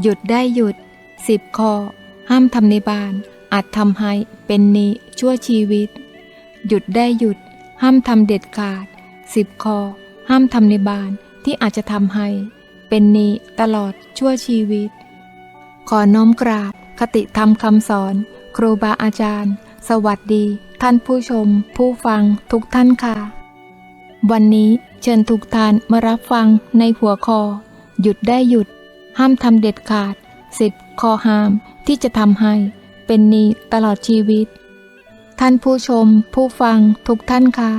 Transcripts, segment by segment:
หยุดได้หยุดสิบข้อห้ามทำในบ้าน อาจทำให้เป็นนี้ชั่วชีวิต หยุดได้หยุด ห้ามทำเด็ดขาดสิบข้อห้ามทำในบ้านที่อาจจะทำให้ เป็นนี้ตลอดชั่วชีวิต ขอน้อมกราบคติธรรมคำสอน ครูบาอาจารย์ สวัสดี ท่านผู้ชม ผู้ฟังทุกท่านค่ะ วันนี้เชิญทุกท่านมารับฟังในหัวข้อหยุดได้หยุด ห้ามทำเด็ดขาดสิบข้อห้ามที่จะทำให้ เป็นนี้ตลอดชีวิต ท่านผู้ชม ผู้ฟังทุกท่านคะ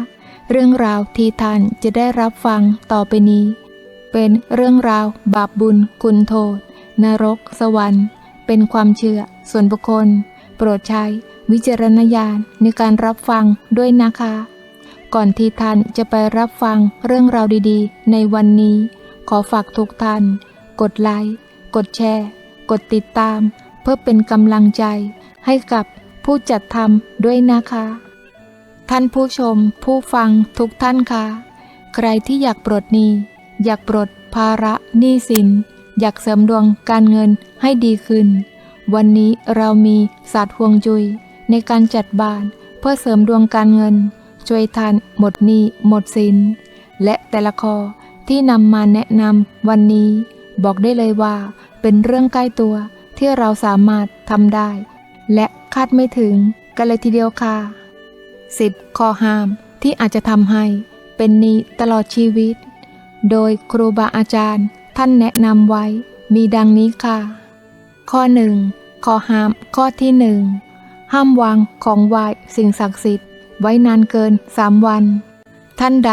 เรื่องราวที่ท่านจะได้รับฟังต่อไปนี้ เป็นเรื่องราวบาปบุญคุณโทษ นรก สวรรค์ เป็นความเชื่อส่วนบุคคล โปรดใช้วิจารณญาณในการรับฟังด้วยนะคะ ก่อนที่ท่านจะไปรับฟังเรื่องราวดีๆ ในวันนี้ ขอฝากทุกท่าน กดไลค์ กดแชร์ กดติดตาม เพื่อเป็นกำลังใจให้กับผู้จัดทำด้วยนะคะ ท่านผู้ชมผู้ฟังทุกท่านคะใครที่อยากปลดหนี้ อยากปลดภาระหนี้สิน อยากเสริมดวงการเงินให้ดีขึ้น วันนี้เรามีศาสตร์ห่วงจุย ในการจัดบานเพื่อเสริมดวงการเงิน ช่วยทานหมดหนี้หมดสิน และแต่ละข้อที่นำมาแนะนำวันนี้ บอกได้เลยว่า เป็นเรื่องใกล้ตัวที่เราสามารถทำได้ และคาดไม่ถึงกันเลยทีเดียวค่ะ 10. ข้อห้ามที่อาจจะทำให้เป็นนี้ตลอดชีวิต โดยครูบาอาจารย์ท่านแนะนำไว้มีดังนี้ค่ะ ข้อหนึ่งข้อห้ามข้อที่หนึ่งห้ามวางของไหว้สิ่งศักดิ์สิทธิ์ ไว้นานเกินสามวัน ท่านใด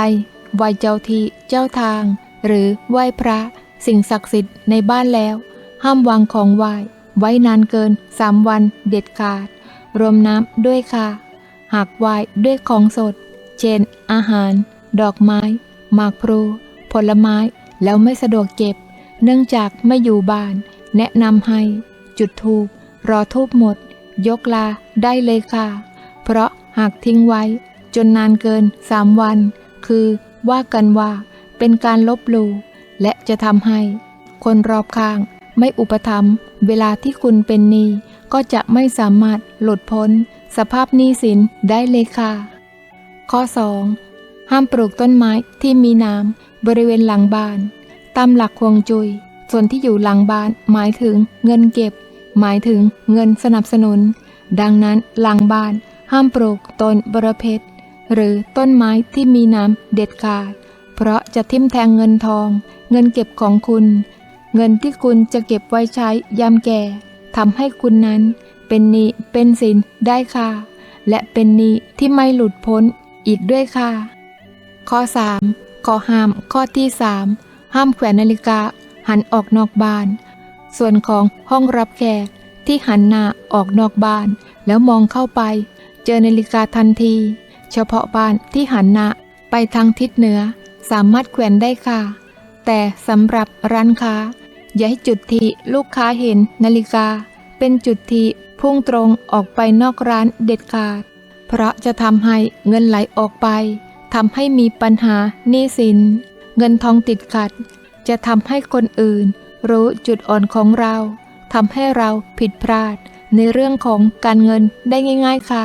ไหว้เจ้าที่เจ้าทาง หรือไหว้พระ สิ่งศักดิ์สิทธิ์ในบ้านแล้ว ห้ามวางของไหว้ไว้นานเกินสามวันเด็ดขาด รวมน้ำด้วยค่ะ หากไหว้ด้วยของสด เช่น อาหาร ดอกไม้หมากพลูผลไม้แล้วไม่สะดวกเก็บ เนื่องจากไม่อยู่บ้าน แนะนำให้ จุดธูปรอทูบหมด ยกลาได้เลยค่ะ เพราะหากทิ้งไว้ จนนานเกินสามวัน คือว่ากันว่าเป็นการลบหลู่ และจะทำให้ คนรอบข้างไม่อุปถัมภ์เวลาที่คุณเป็นหนี้ก็จะไม่สามารถหลุดพ้น สภาพหนี้สินได้เลยค่ะ ข้อ 2. ห้ามปลูกต้นไม้ที่มีน้ำบริเวณหลังบ้าน ตามหลักควงจุย ส่วนที่อยู่หลังบ้านหมายถึงเงินเก็บ หมายถึงเงินสนับสนุน ดังนั้นหลังบ้าน ห้ามปลูกต้นบรเพชรหรือต้นไม้ที่มีน้ำเด็ดขาด เพราะจะทิ่มแทงเงินทอง เงินเก็บของคุณ เงินที่คุณจะเก็บไว้ใช้ยามแก่ทำให้คุณนั้นเป็นนี้เป็นสินได้ค่ะ และเป็นนี้ที่ไม่หลุดพ้นอีกด้วยค่ะ ข้อ 3. ข้อห้าม ข้อที่ 3 ห้ามแขวนนาฬิกา หันออกนอกบ้าน ส่วนของห้องรับแขกที่หันหน้าออกนอกบ้าน แล้วมองเข้าไป เจอนาฬิกาทันที เฉพาะบ้านที่หันหน้าไปทางทิศเหนือ สามารถแขวนได้ค่ะ แต่สำหรับร้านค้า อย่าให้จุดที่ลูกค้าเห็นนาฬิกา เป็นจุดที่พุ่งตรงออกไปนอกร้านเด็ดขาด เพราะจะทำให้เงินไหลออกไปทำให้มีปัญหาหนี้สิน เงินทองติดขัด จะทำให้คนอื่น รู้จุดอ่อนของเราทำให้เราผิดพลาด ในเรื่องของการเงินได้ง่าย ๆค่ะ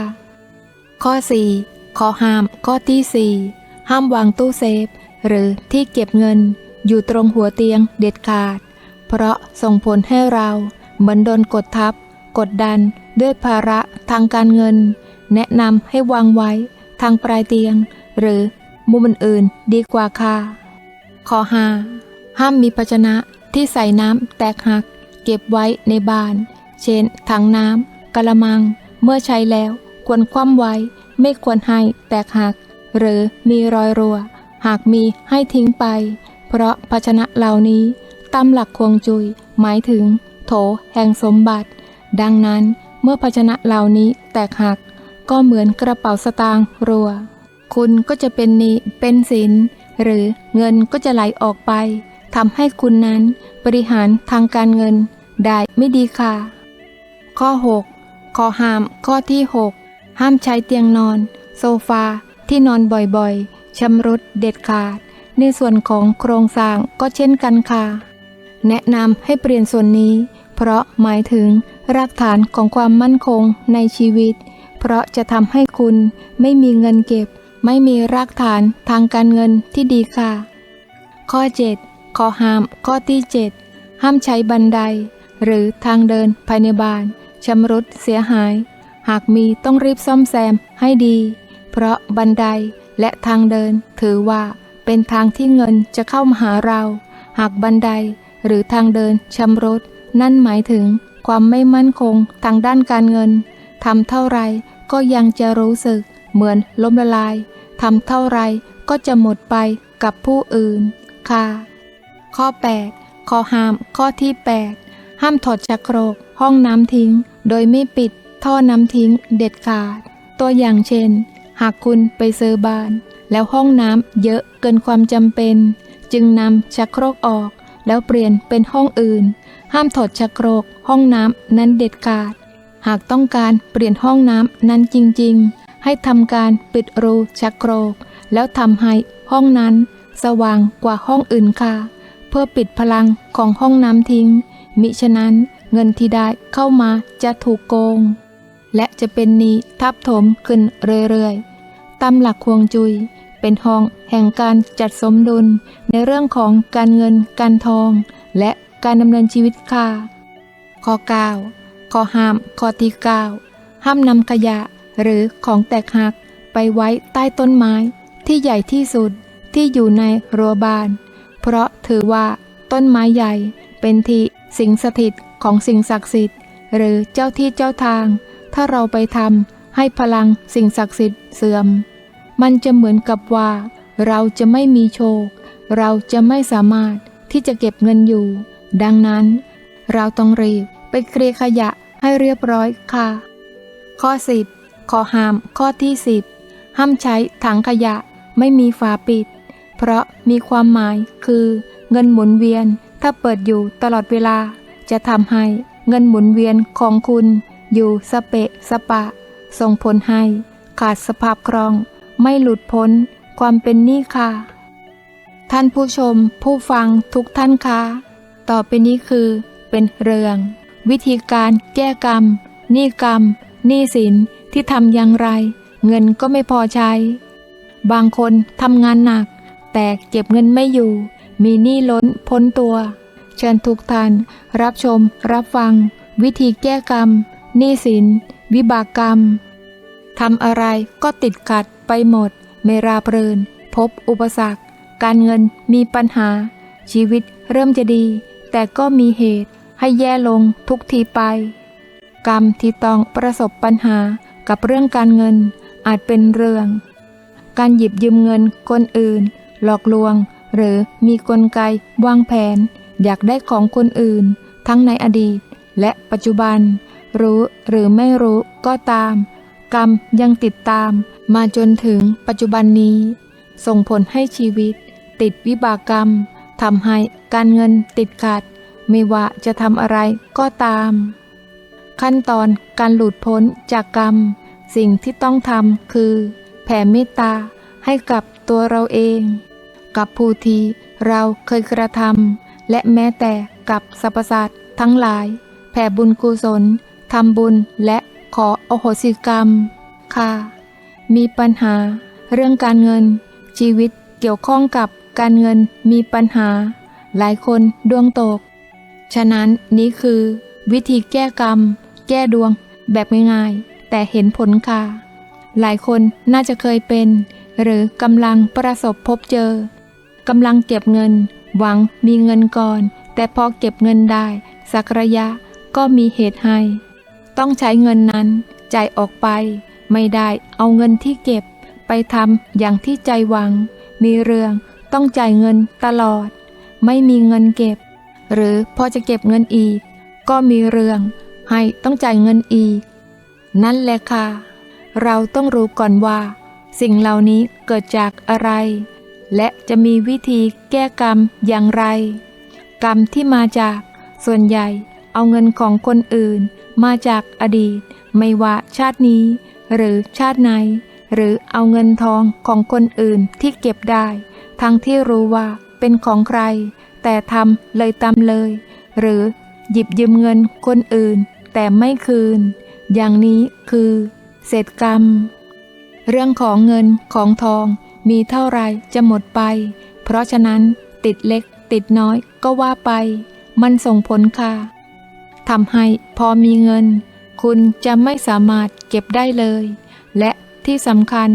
ข้อ 4. ข้อห้ามข้อที่ 4 ห้ามวางตู้เซฟ หรือที่เก็บเงินอยู่ตรงหัวเตียงเด็ดขาด เพราะส่งผลให้เราเหมือนโดนกดทับ กดดันด้วยภาระทางการเงิน แนะนำให้วางไว้ทางปลายเตียง หรือมุมอื่นๆดีกว่าค่ะข้อ 5. ห้ามมีภาชนะที่ใส่น้ำแตกหัก เก็บไว้ในบ้าน เช่นถังน้ำกะละมัง เมื่อใช้แล้วควรคว่ำไว้ ไม่ควรให้แตกหัก หรือมีรอยรั่ว หากมีให้ทิ้งไป เพราะภาชนะเหล่านี้ตามหลักควงจุย หมายถึง โถแห่งสมบัติ ดังนั้นเมื่อภาชนะเหล่านี้แตกหัก ก็เหมือนกระเป๋าสตางค์รัว คุณก็จะเป็นหนี้เป็นสิน หรือเงินก็จะไหลออกไปทำให้คุณนั้นบริหารทางการเงินได้ไม่ดีค่ะ ข้อ 6 ข้อห้ามข้อที่ 6 ห้ามใช้เตียงนอน โซฟาที่นอนบ่อยๆ ชำรุดเด็ดขาด ในส่วนของโครงสร้างก็เช่นกันค่ะ แนะนำให้เปลี่ยนส่วนนี้ เพราะหมายถึงรากฐานของความมั่นคงในชีวิต เพราะจะทำให้คุณไม่มีเงินเก็บ ไม่มีรากฐานทางการเงินที่ดีค่ะ ข้อ 7 ข้อห้าม ข้อที่ 7 ห้ามใช้บันได หรือทางเดินภายในบ้านชำรุดเสียหาย หากมีต้องรีบซ่อมแซมให้ดี เพราะบันได และทางเดิน ถือว่าเป็นทางที่เงินจะเข้ามาหาเรา หากบันไดหรือทางเดินชำรุดนั่นหมายถึงความไม่มั่นคงทางด้านการเงินทำเท่าไรก็ยังจะรู้สึก เหมือนล้มละลายทำเท่าไรก็จะหมดไปกับผู้อื่น ค่ะ ข้อ 8 ข้อห้าม ข้อที่ 8 ห้ามถอดชักโครก ห้องน้ำทิ้ง โดยไม่ปิดท่อน้ำทิ้งเด็ดขาด ตัวอย่างเช่น หากคุณไปเซื้อบ้าน แล้วห้องน้ำเยอะเกินความจำเป็น จึงนำชักโครกออก แล้วเปลี่ยนเป็นห้องอื่น ห้ามถอดชักโครกห้องน้ำนั้นเด็ดขาด หากต้องการเปลี่ยนห้องน้ำนั้นจริง ๆ ให้ทำการปิดรูชักโครก แล้วทำให้ห้องนั้นสว่างกว่าห้องอื่นค่ะ เพื่อปิดพลังของห้องน้ำทิ้ง มิฉะนั้นเงินที่ได้เข้ามาจะถูกโกง และจะเป็นนีทับถมขึ้นเรื่อยๆ ตามหลักควงจุย เป็นห้องแห่งการจัดสมดุลในเรื่องของการเงินการทอง และการดำเนินชีวิตค่ะ ข้อ 9 ข้อห้าม ข้อที่ 9 ห้ามนำขยะหรือของแตกหักไปไว้ใต้ต้นไม้ที่ใหญ่ที่สุดที่อยู่ในรัวบาน เพราะถือว่าต้นไม้ใหญ่เป็นที่สิงสถิตของสิ่งศักดิ์สิทธิ์ หรือเจ้าที่เจ้าทาง ถ้าเราไปทำให้พลังสิ่งศักดิ์สิทธิ์เสื่อม มันจะเหมือนกับว่า เราจะไม่มีโชค เราจะไม่สามารถที่จะเก็บเงินอยู่ ดังนั้น เราต้องรีบไปเคลียร์ขยะให้เรียบร้อยค่ะ ข้อ 10 ข้อห้ามข้อที่ 10 ห้ามใช้ถังขยะไม่มีฝาปิด เพราะมีความหมายคือ เงินหมุนเวียนถ้าเปิดอยู่ตลอดเวลา จะทำให้เงินหมุนเวียนของคุณ อยู่สเปะสปะ ส่งผลให้ ขาดสภาพคล่อง ไม่หลุดพ้น ความเป็นหนี้ค่ะ ท่านผู้ชมผู้ฟังทุกท่านคะต่อไปนี้คือ เป็นเรื่อง วิธีการแก้กรรมหนี้กรรมหนี้สินที่ทำอย่างไร เงินก็ไม่พอใช้ บางคนทำงานหนัก แต่เก็บเงินไม่อยู่ มีหนี้ล้นพ้นตัว เชิญทุกท่านรับชมรับฟัง วิธีแก้กรรม หนี้สิน วิบากกรรมทำอะไรก็ติดขัดไปหมดไม่ราบรื่นพบอุปสรรค การเงินมีปัญหา ชีวิตเริ่มจะดี แต่ก็มีเหตุให้แย่ลงทุกทีไป กรรมที่ต้องประสบปัญหากับเรื่องการเงินอาจเป็นเรื่อง การหยิบยืมเงินคนอื่น หลอกลวง หรือมีกลไกวางแผน อยากได้ของคนอื่น ทั้งในอดีตและปัจจุบัน รู้หรือไม่รู้ก็ตาม กรรมยังติดตาม มาจนถึงปัจจุบันนี้ ส่งผลให้ชีวิต ติดวิบากกรรมทำให้การเงินติดขัด ไม่ว่าจะทำอะไรก็ตาม ขั้นตอนการหลุดพ้นจากกรรม สิ่งที่ต้องทำคือ แผ่เมตตาให้กับตัวเราเอง กับผู้ที่เราเคยกระทำและแม้แต่กับสรรพสัตว์ทั้งหลาย แผ่บุญกุศล ทำบุญและขออโหสิกรรม ค่ะ มีปัญหา เรื่องการเงิน ชีวิตเกี่ยวข้องกับการเงินมีปัญหา หลายคนดวงตก ฉะนั้นนี้คือ วิธีแก้กรรม แก้ดวง แบบง่ายๆแต่เห็นผลค่ะ หลายคนน่าจะเคยเป็น หรือกำลังประสบพบเจอกำลังเก็บเงิน หวังมีเงินก่อน แต่พอเก็บเงินได้ สักระยะก็มีเหตุให้ ต้องใช้เงินนั้นจ่ายออกไป ไม่ได้เอาเงินที่เก็บ ไปทำอย่างที่ใจหวัง มีเรื่องต้องจ่ายเงินตลอด ไม่มีเงินเก็บ หรือพอจะเก็บเงินอีก ก็มีเรื่อง ให้ต้องจ่ายเงินอีก นั่นแหละค่ะ เราต้องรู้ก่อนว่า สิ่งเหล่านี้เกิดจากอะไร และจะมีวิธีแก้กรรมอย่างไร กรรมที่มาจากส่วนใหญ่เอาเงินของคนอื่น มาจากอดีต ไม่ว่าชาตินี้ หรือชาติไหน หรือเอาเงินทองของคนอื่นที่เก็บได้ ทั้งที่รู้ว่าเป็นของใคร แต่ทำเลยตามเลย หรือหยิบยืมเงินคนอื่น แต่ไม่คืน อย่างนี้คือเศษกรรม เรื่องของเงินของทองมีเท่าไรจะหมดไป เพราะฉะนั้นติดเล็กติดน้อยก็ว่าไป มันส่งผลค่ะ ทำให้พอมีเงิน คุณจะไม่สามารถเก็บได้เลย และที่สำคัญ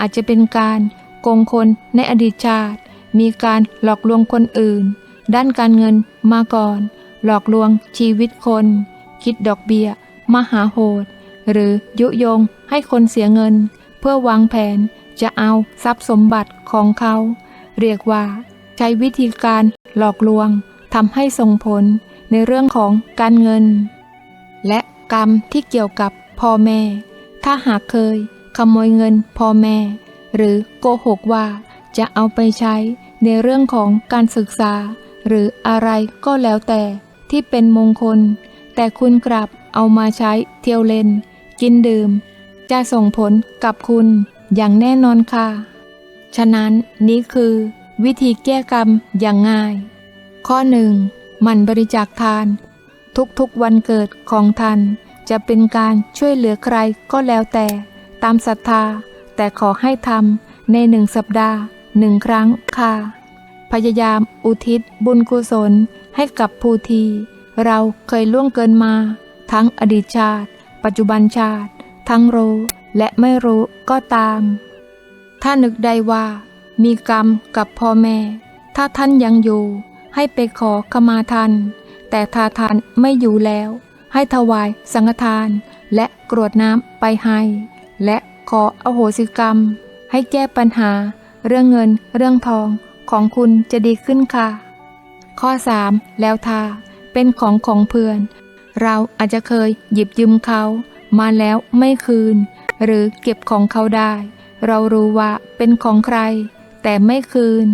อาจจะเป็นการโกงคนในอดีตชาติ มีการหลอกลวงคนอื่น ด้านการเงินมาก่อน หลอกลวงชีวิตคน คิดดอกเบี้ยมหาโหด หรือยุยงให้คนเสียเงิน เพื่อวางแผนจะเอาทรัพย์สมบัติของเขา เรียกว่า ใช้วิธีการหลอกลวงทำให้ส่งผล ในเรื่องของการเงิน และกรรมที่เกี่ยวกับพ่อแม่ ถ้าหากเคย ขโมยเงินพ่อแม่ หรือโกหกว่าจะเอาไปใช้ในเรื่องของการศึกษา หรืออะไรก็แล้วแต่ที่เป็นมงคล แต่คุณกลับเอามาใช้เที่ยวเล่น กินดื่ม จะส่งผลกับคุณอย่างแน่นอนค่ะ ฉะนั้นนี่คือ วิธีแก้กรรมอย่างง่าย ข้อหนึ่ง มันบริจาคทาน ทุกๆวันเกิดของท่านจะเป็นการช่วยเหลือใครก็แล้วแต่ ตามศรัทธา แต่ขอให้ทำในหนึ่งสัปดาห์หนึ่งครั้งค่ะ พยายามอุทิศบุญกุศลให้กับผู้ทีเราเคยล่วงเกินมา ทั้งอดีตชาติ ปัจจุบันชาติ ทั้งรู้และไม่รู้ก็ตาม ถ้านึกได้ว่า มีกรรมกับพ่อแม่ ถ้าท่านยังอยู่ ให้ไปขอขมาทาน แต่ถ้าทานไม่อยู่แล้ว ให้ถวายสังฆทาน และกรวดน้ำไปให้ และขออโหสิกรรม ให้แก้ปัญหา เรื่องเงินเรื่องทองของคุณจะดีขึ้นค่ะ ข้อ 3 แล้วทา เป็นของของเพื่อน เราอาจจะเคยหยิบยืมเขา มาแล้วไม่คืน หรือเก็บของเขาได้ เรารู้ว่าเป็นของใคร แต่ไม่คืน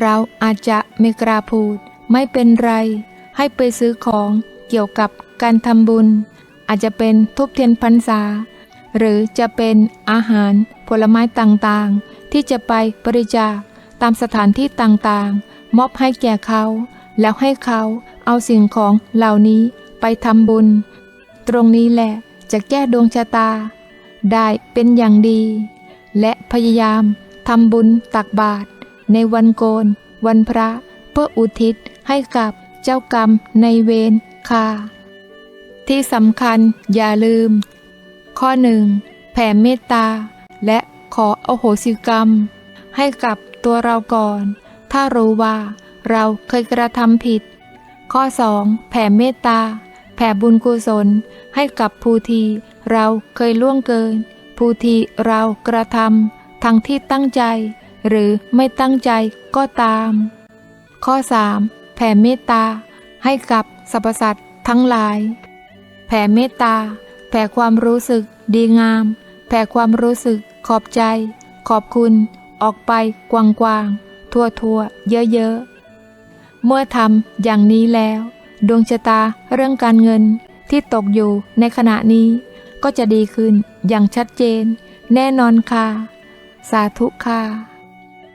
เราอาจจะไม่กล้าพูด ไม่เป็นไร ให้ไปซื้อของเกี่ยวกับการทำบุญ อาจจะเป็นทุบเทียนพรรษา หรือจะเป็นอาหารผลไม้ต่างๆ ที่จะไปบริจาคตามสถานที่ต่างๆ มอบให้แก่เขา แล้วให้เขาเอาสิ่งของเหล่านี้ไปทำบุญ ตรงนี้แหละจะแก้ดวงชะตา ได้เป็นอย่างดี และพยายามทำบุญตักบาตร ในวันโกน วันพระ เพื่ออุทิศให้กับเจ้ากรรมในเวรค่ะ ที่สำคัญอย่าลืม ข้อหนึ่งแผ่เมตตา และขออโหสิกรรม ให้กับตัวเราก่อน ถ้ารู้ว่าเราเคยกระทำผิด ข้อ 2. แผ่เมตตา แผ่บุญกุศล ให้กับผู้ที่เราเคยล่วงเกิน ผู้ที่เรากระทำทั้งที่ตั้งใจ หรือไม่ตั้งใจก็ตาม ข้อ 3. แผ่เมตตา ให้กับสรรพสัตว์ทั้งหลาย แผ่เมตตา แผ่ความรู้สึกดีงาม แผ่ความรู้สึกขอบใจ ขอบคุณ ออกไปกว้างๆ ทั่วๆ เยอะๆ เมื่อทำอย่างนี้แล้ว ดวงชะตาเรื่องการเงินที่ตกอยู่ในขณะนี้ ก็จะดีขึ้นอย่างชัดเจน แน่นอนค่ะ สาธุค่ะ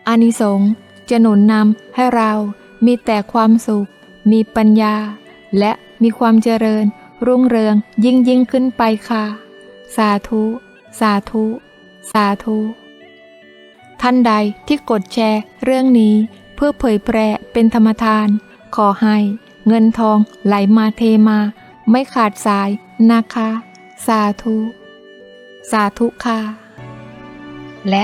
อานิสงส์จะหนุนนำให้เรามีแต่ความสุข มีปัญญา และมีความเจริญ รุ่งเรืองยิ่งยิ่งขึ้นไปค่ะ สาธุ สาธุ สาธุ ท่านใดที่กดแชร์เรื่องนี้เพื่อเผยแพร่เป็นธรรมทาน ขอให้เงินทองไหลมาเทมา ไม่ขาดสายนะคะ สาธุ สาธุค่ะและ